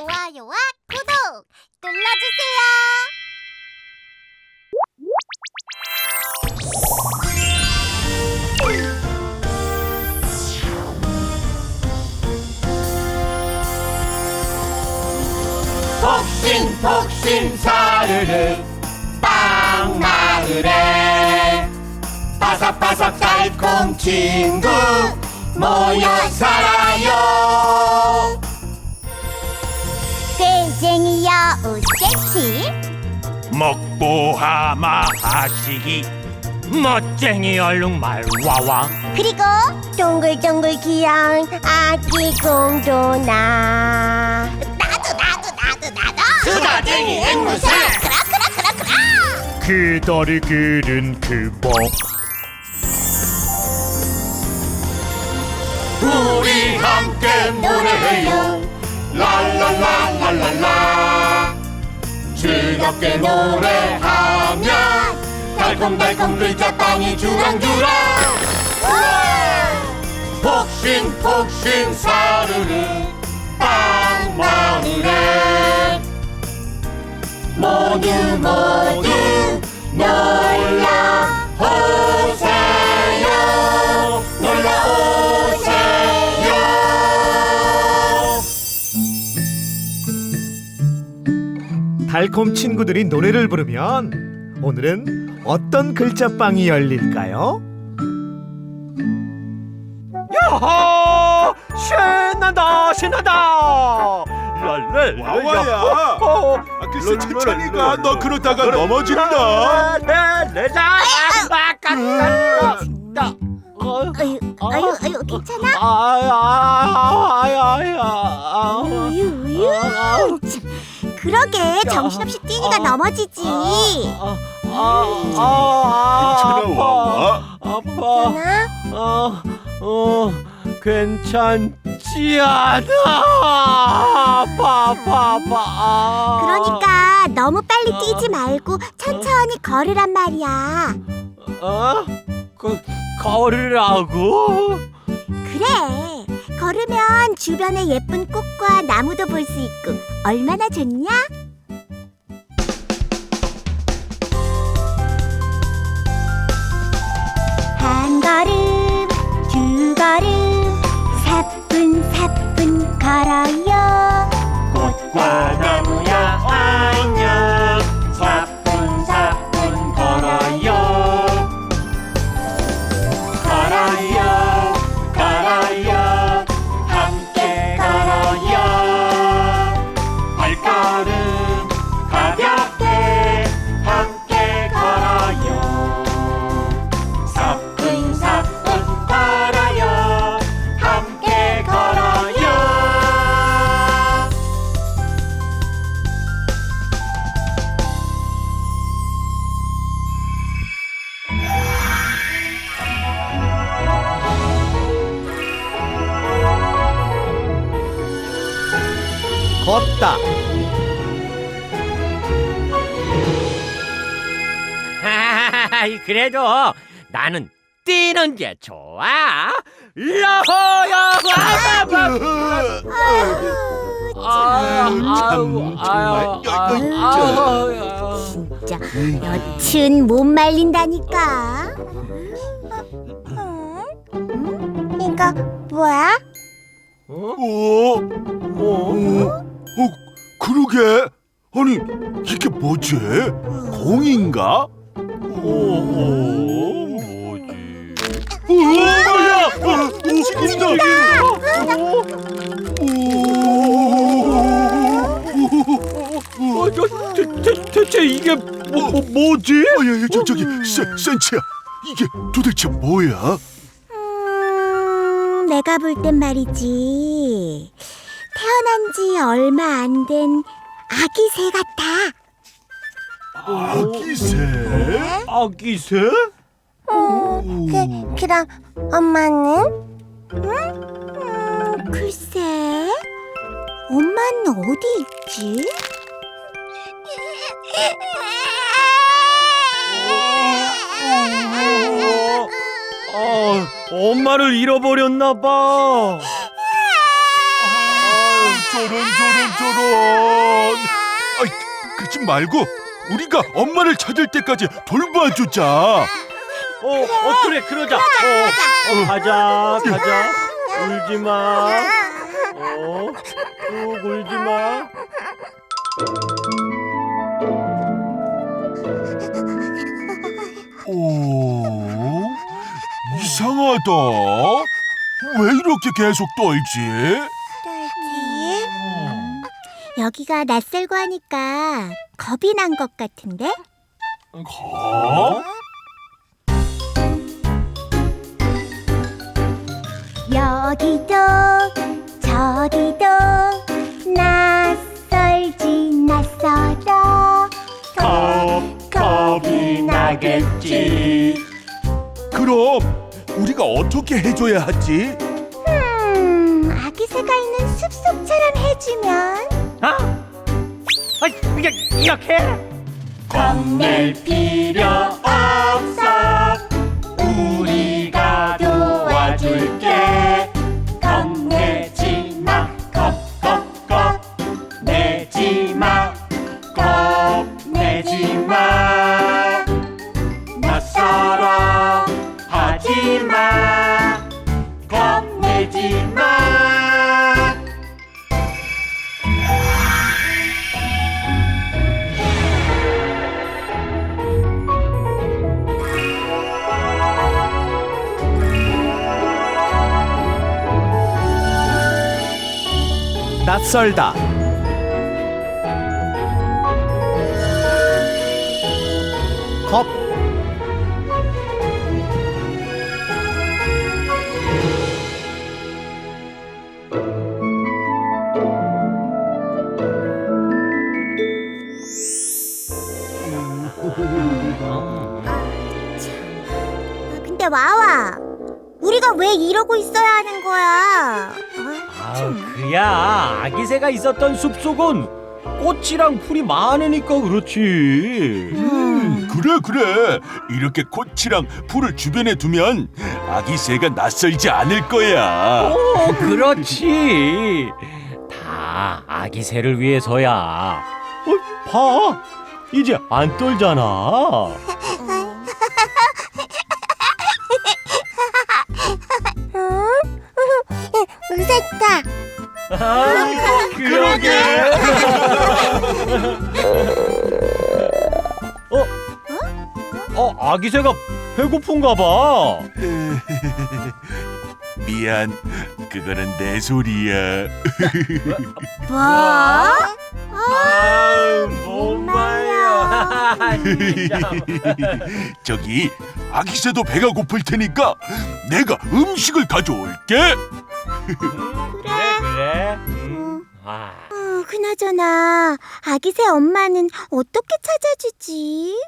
좋아요와 구독 눌러주세요. 폭신 폭신 사르르 빵 마을에 바삭바삭 달콤 친구 모여 살아요 괭쟁이 여우 세치 먹보하마 하시기. 멋쟁이 얼룩말 와와. 그리고 동글동글 귀여운 아기 공도나. 나도 나도 나도 나도. 수다쟁이 앵무새. 그라 그라 그라 그라 그 다리 길은 그법 우리 함께 노래해요 랄랄랄랄랄라. 즐겁게 노래하면 달콤달콤 글자 빵이 주렁주렁. 폭신폭신 사르르 빵 마늘에. 모두 모두 놀러 달콤 친구들이 노래를 부르면 오늘은 어떤 글자빵이 열릴까요? 야호! 신난다 신난다! 랄랄 와와야. 아, 글쎄 천천히가 너 그러다가 넘어진다. 레자 아까까까 아유 아유 아유 괜찮아? 아야야야야 우유 우유. 참, 그러게. 정신없이 뛰니까 넘어지지. 괜찮아 와와. 아파. 하나 어, 어, 괜찮지 않아. 아파, 아파, 아파. 그러니까 너무 빨리 뛰지 말고 천천히 걸으란 말이야. 어? 그, 걸으라고? 그래 걸으면 주변에 예쁜 꽃과 나무도 볼 수 있고 얼마나 좋냐? 한 걸음 두 걸음 사뿐사뿐 걸어요 발 그래도 나는 뛰는 게 좋아. 러호야, 참, 정말. 진짜 여튼 못 말린다니까 음? 이거 뭐야? 어? 어? 어? 그러게. 아니 이게 뭐지? 공인가? 오, 뭐지? 오, 뭐야? 어, 움직인다. 오, 어, 저, 대, 대, 대체 이게 뭐, 뭐, 뭐지? 어, 야, 야, 저, 저기, 센, 센치야. 이게 도대체 뭐야? 음, 내가 볼 땐 말이지 태어난 지 얼마 안 된 아기 새 같아 아기새? 아기새? 음, 그, 그럼 엄마는? 응? 음, 글쎄 엄마는 어디 있지? 어, 엄마를 잃어버렸나 봐. 저런 저런 저런. 아이, 그러지 말고 우리가 엄마를 찾을 때까지 돌봐주자. 어, 어 그래 그러자. 어, 어, 가자 가자. 울지 마. 어, 쭉 울지 마. 오, 이상하다. 왜 이렇게 계속 떨지? 떨지? 여기가 낯설고 하니까 겁이 난 것 같은데? 거? 여기도 저기도 낯설지 낯설어 겁, 겁이 나겠지 그럼 우리가 어떻게 해줘야 하지? 음, 아기 새가 있는 숲속처럼 해주면 아, 아 이게 이렇게? 겁낼 필요 없어 낯설다. 겁. 아, 근데 와와 우리가 왜 이러고 있어야 하는 거야? 어? 아, 그야 아기새가 있었던 숲속은 꽃이랑 풀이 많으니까 그렇지. 음. 그래 그래 이렇게 꽃이랑 풀을 주변에 두면 아기 새가 낯설지 않을 거야. 어, 그렇지. 다 아기 새를 위해서야. 어, 봐. 이제 안 떨잖아. 으색다 아, 그러게. 어? 어, 아기 새가 배고픈가 봐. 미안 그거는 내 소리야. 뭐? 아, 못 말려. 저기 아기 새도 배가 고플 테니까 내가 음식을 가져올게. 아. 어, 그나저나 아기 새 엄마는 어떻게 찾아주지?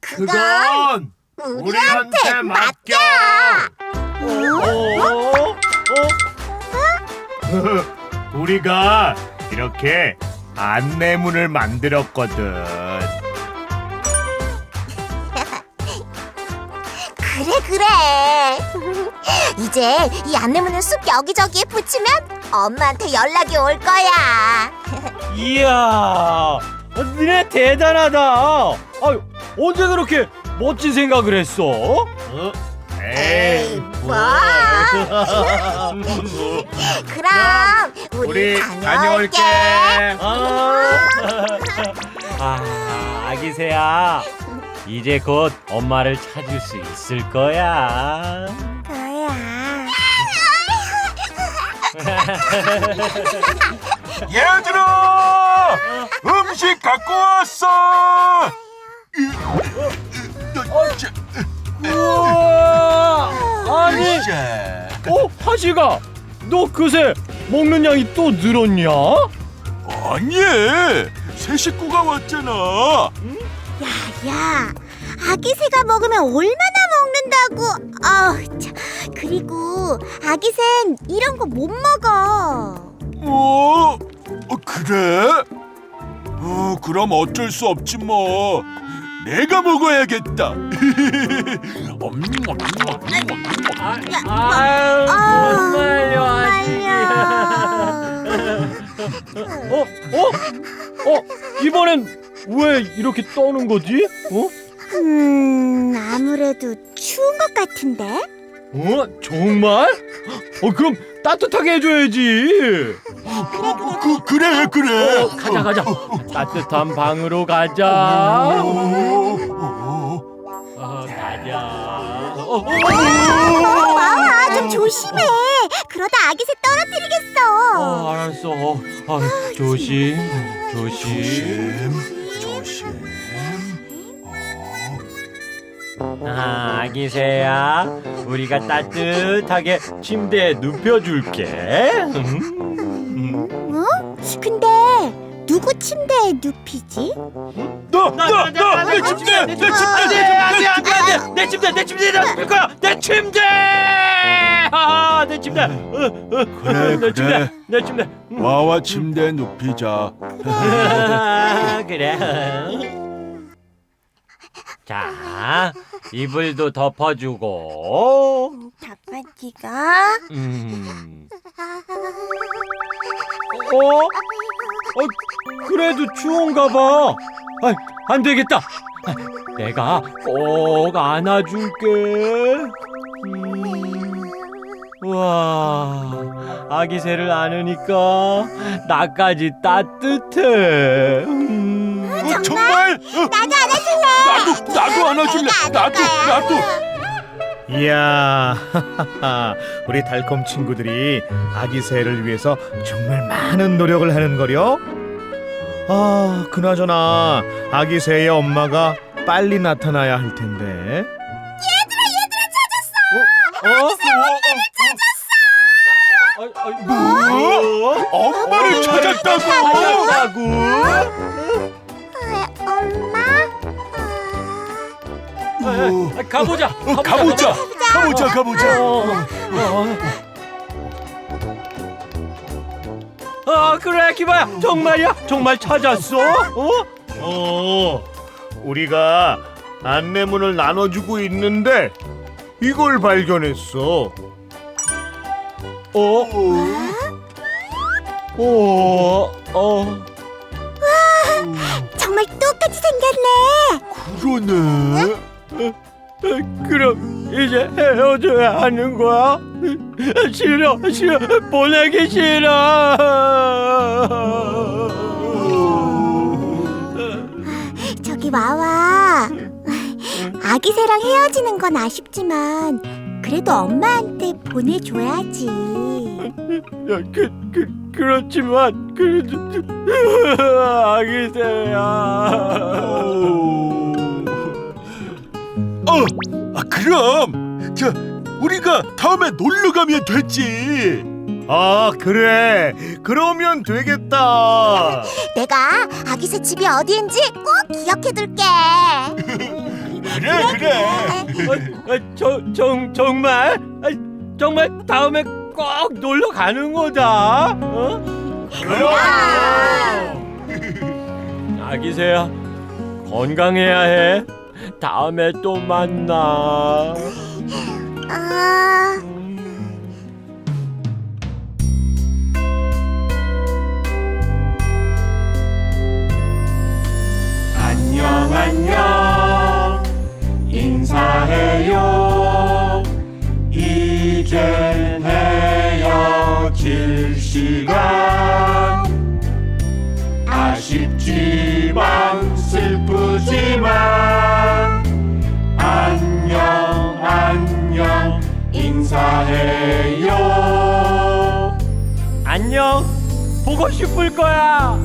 그건 우리한테 맡겨 어? 어? 우리가 이렇게 안내문을 만들었거든. 그래 그래 이제 이 안내문을 숲 여기저기에 붙이면 엄마한테 연락이 올 거야 이야, 니네 대단하다. 아, 언제 그렇게 멋진 생각을 했어? 에이 뭐 그럼 우리, 우리 다녀올게, 다녀올게. 아, 아, 아기새야, 이제 곧 엄마를 찾을 수 있을 거야. 거야 얘들아 음식 갖고 왔어. 우와, 아니, 자, 어, 하시가, 너 그새 먹는 양이 또 늘었냐? 아니 새 식구가 왔잖아. 야 아기 새가 먹으면 얼마나 먹는다고 아우 참. 그리고 아기새는 이런 거 못 먹어 뭐? 어, 그래? 어, 그럼 어쩔 수 없지 뭐. 내가 먹어야겠다. 음, 아유, 아우, 정말요, 말려 어? 어? 어? 이번엔 왜 이렇게 떠는 거지? 어? 음, 아무래도 추운 것 같은데? 어? 정말? 어 그럼 따뜻하게 해줘야지. 그 그래 그래. 어, 가자 가자. 따뜻한 방으로 가자. 어, 가자. 어, 어, 어, 와와, 좀 조심해. 그러다 아기 새 떨어뜨리겠어. 어, 알았어. 어, 아, 조심, 조심. 조심 조심. 아, 아기 새야, 우리가 따뜻하게 침대에 눕혀줄게. 음. 어? 근데 누구 침대에 눕히지? 나나나내 침대 내 침대 안 돼 안 돼 안 돼 안 돼 내 침대 내 침대에 눕힐 거야 내 침대 아, 내 침대 어, 어, 그래, 내 침대 그래. 내 침대 음. 와와 침대 눕히자. 아, 그래 자 이불도 덮어주고 답하기가 음. 어? 어 그래도 추운가 봐 아, 안 되겠다 아, 내가 꼭 안아줄게 음. 와 아기 새를 안으니까 나까지 따뜻해 음. 어, 정말? 어, 나도 안아줄래. 나도 나도 안아줄래. 나도 나도. 이야, 우리 달콤 친구들이 아기 새를 위해서 정말 많은 노력을 하는 거려. 아, 그나저나 아기 새의 엄마가 빨리 나타나야 할 텐데. 어? 어? 찾았어 뭐? 엄마를 찾았다고. 찾았다고? 아, 가보자. 어, 가보자. 가보자 가보자. 어, 어. 아 그래 기바야 정말이야 정말 찾았어? 어? 어, 우리가 안내문을 나눠주고 있는데 이걸 발견했어. 어? 어? 어? 정말 똑같이 생겼네. 그러네. 그럼 이제 헤어져야 하는 거야? 싫어 싫어 보내기 싫어. 저기 와와. 아기 새랑 헤어지는 건 아쉽지만 그래도 엄마한테 보내줘야지. 야, 그, 그, 그렇지만 그래도 아기새야. 어, 아 그럼 저 우리가 다음에 놀러 가면 됐지. 아, 그래. 그러면 되겠다. 내가 아기새 집이 어디인지 꼭 기억해둘게. 그래 그래. 어, 어, 저, 정, 정말? 아, 정말 다음에 꼭 놀러 가는 거다. 어? 아기새야, 건강해야 해. 다음에 또 만나. 아, 안녕 안녕. 인사해요. 이젠 헤어질 시간. 아쉽지만 슬프지만 보고 싶을 거야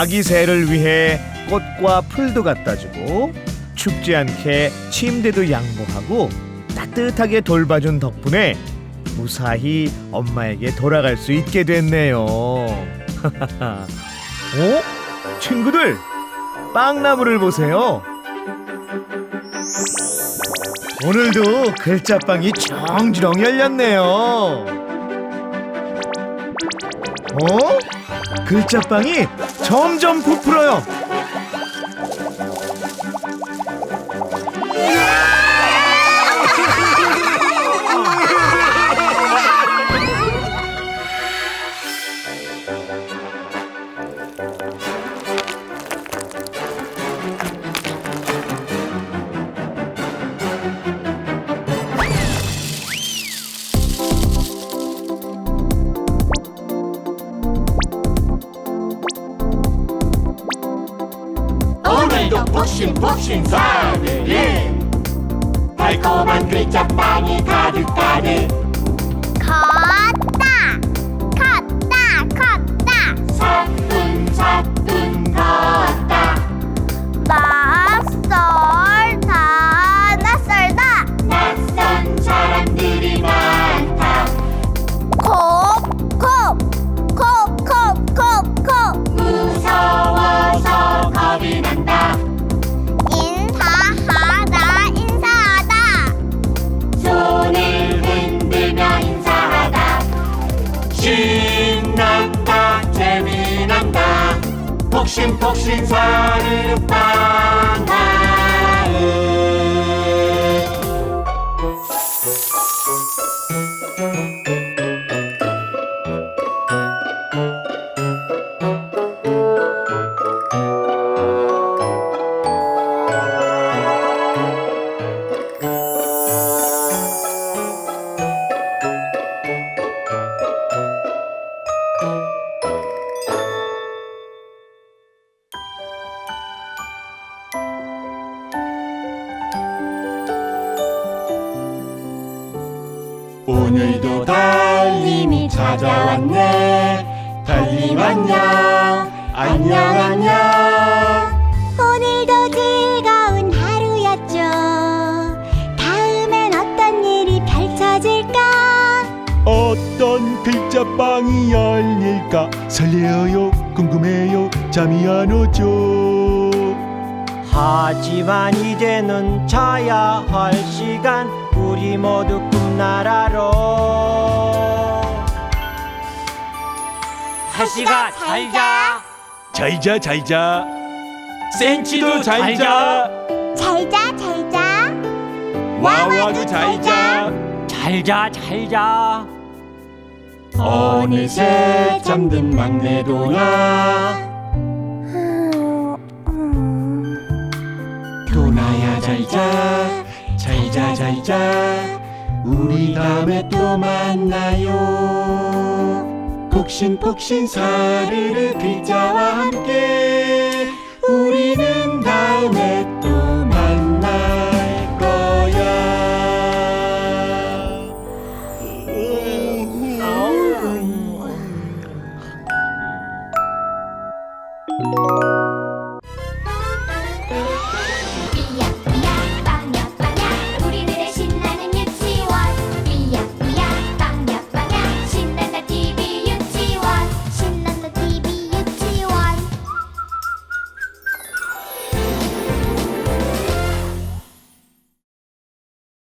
아기 새를 위해 꽃과 풀도 갖다 주고 춥지 않게 침대도 양보하고 따뜻하게 돌봐준 덕분에 무사히 엄마에게 돌아갈 수 있게 됐네요. 어? 친구들, 빵나무를 보세요. 오늘도 글자빵이 정지렁 열렸네요. 어? 글자빵이 점점 부풀어요. 달콤한 글자빵이 가득가득 신난다 재미난다. 폭신폭신 사르르 빵 오늘도 달님이 찾아왔네. 달님 안녕. 안녕 안녕. 오늘도 즐거운 하루였죠. 다음엔 어떤 일이 펼쳐질까? 어떤 글자빵이 열릴까? 설레어요 궁금해요. 잠이 안 오죠. 하지만 이제는 자야 할 시간. 우리 모두 꿈 나라로. 하시가 잘자. 잘자 잘자. 센치도 잘자. 잘자. 잘자 와와도 잘자. 잘자. 잘자 어느새 잠든 막내 도나. 도나야 잘자. 잘자 잘자 우리 다음에 또 만나요. 폭신폭신 사르르 글자와 함께